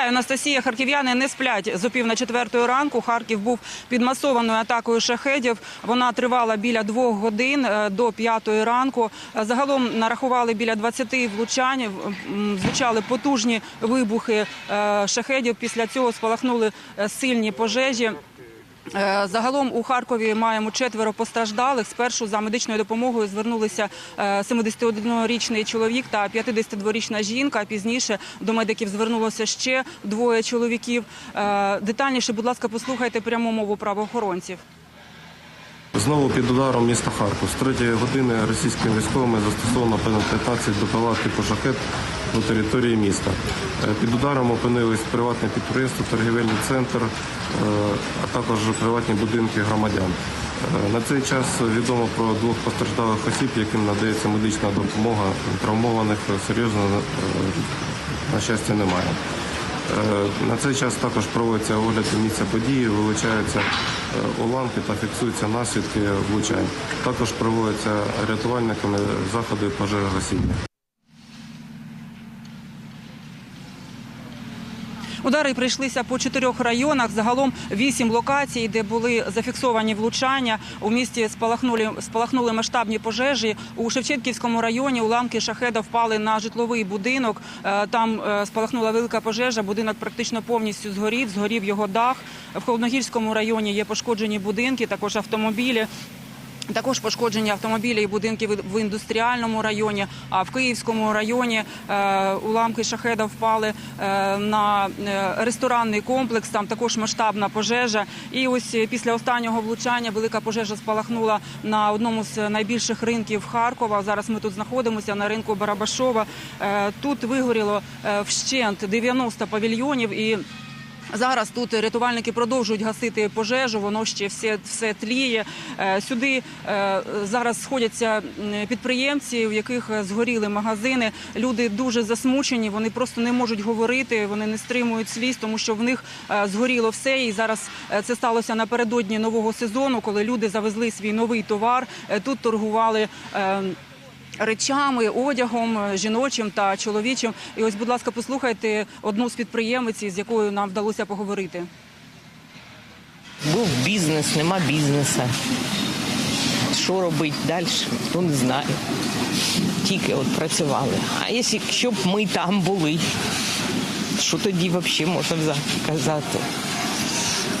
Вітаю, Анастасія. Харків'яни не сплять з опів на четвертої ранку. Харків був під масованою атакою шахедів. Вона тривала біля двох годин е, до п'ятої ранку. Е, Загалом нарахували біля 20 влучань. Звучали потужні вибухи е, шахедів. Після цього спалахнули сильні пожежі. Е, Загалом у Харкові маємо четверо постраждалих. Спершу за медичною допомогою звернулися е, 71-річний чоловік та 52-річна жінка. Пізніше до медиків звернулося ще двоє чоловіків. Е, Детальніше, будь ласка, послухайте пряму мову правоохоронців. Знову під ударом міста Харків. З третьої години російськими військовими застосовано понад 15 БПЛА типу «Шахет» на території міста. Е, Під ударом опинились приватне підприємство, торгівельний центр, е, а також приватні будинки громадян. Е, На цей час відомо про двох постраждалих осіб, яким надається медична допомога. Травмованих серйозно, на щастя, немає. На цей час також проводиться огляд місця події, вилучаються уламки та фіксуються наслідки влучань. Також проводяться рятувальниками заходи пожежогасіння. Удари прийшлися по чотирьох районах. Загалом вісім локацій, де були зафіксовані влучання. У місті спалахнули спалахнули масштабні пожежі. У Шевченківському районі уламки шахеда впали на житловий будинок. Е, Там е, спалахнула велика пожежа. Будинок практично повністю згорів. Згорів його дах. В Холодногірському районі є пошкоджені будинки, також автомобілі. Також пошкоджені автомобілі і будинки в- індустріальному районі. А в Київському районі е, уламки шахеда впали е, на е, ресторанний комплекс. Там також масштабна пожежа. І ось після останнього влучання велика пожежа спалахнула на одному з найбільших ринків Харкова. Зараз ми тут знаходимося на ринку Барабашова. Тут вигоріло вщент 90 павільйонів і. Зараз тут рятувальники продовжують гасити пожежу, воно ще все, все тліє. Е, Сюди е, зараз сходяться підприємці, у яких е, згоріли магазини. Люди дуже засмучені, вони просто не можуть говорити, вони не стримують сліз, тому що в них згоріло все. І зараз це сталося напередодні нового сезону, коли люди завезли свій новий товар. Тут торгували. Речами, одягом е, жіночим та чоловічим. І ось, будь ласка, послухайте одну з підприємиць, з якою нам вдалося поговорити. Був бізнес, нема бізнесу. Що робити далі, ніхто не знає. Тільки от працювали. А якщо б ми там були, що тоді взагалі можна казати?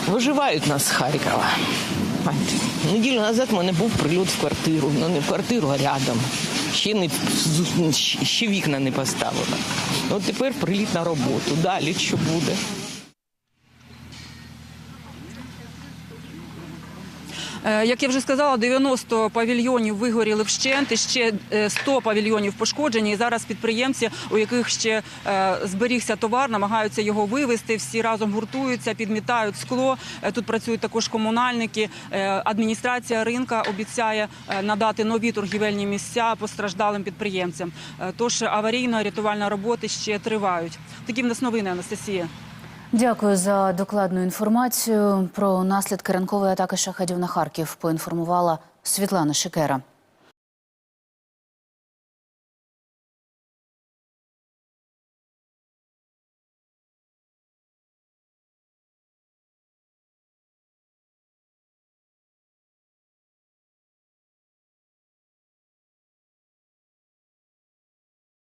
Виживають нас з Харкова. Неділю назад в мене був прильот в квартиру. Ну не в квартиру, а рядом. Ще, не, ще вікна не поставила. От тепер приліт на роботу. Далі що буде? Як я вже сказала, 90 павільйонів вигоріли вщент, ще е, 100 павільйонів пошкоджені. І зараз підприємці, у яких ще е, зберігся товар, намагаються його вивезти. Всі разом гуртуються, підмітають скло. Е, Тут працюють також комунальники. Е, Адміністрація ринка обіцяє е, надати нові торгівельні місця постраждалим підприємцям. Е, Тож аварійно-рятувальні роботи ще тривають. Такі в нас новини, Анастасія. Дякую за докладну інформацію. Про наслідки ранкової атаки шахедів на Харків поінформувала Світлана Шикера.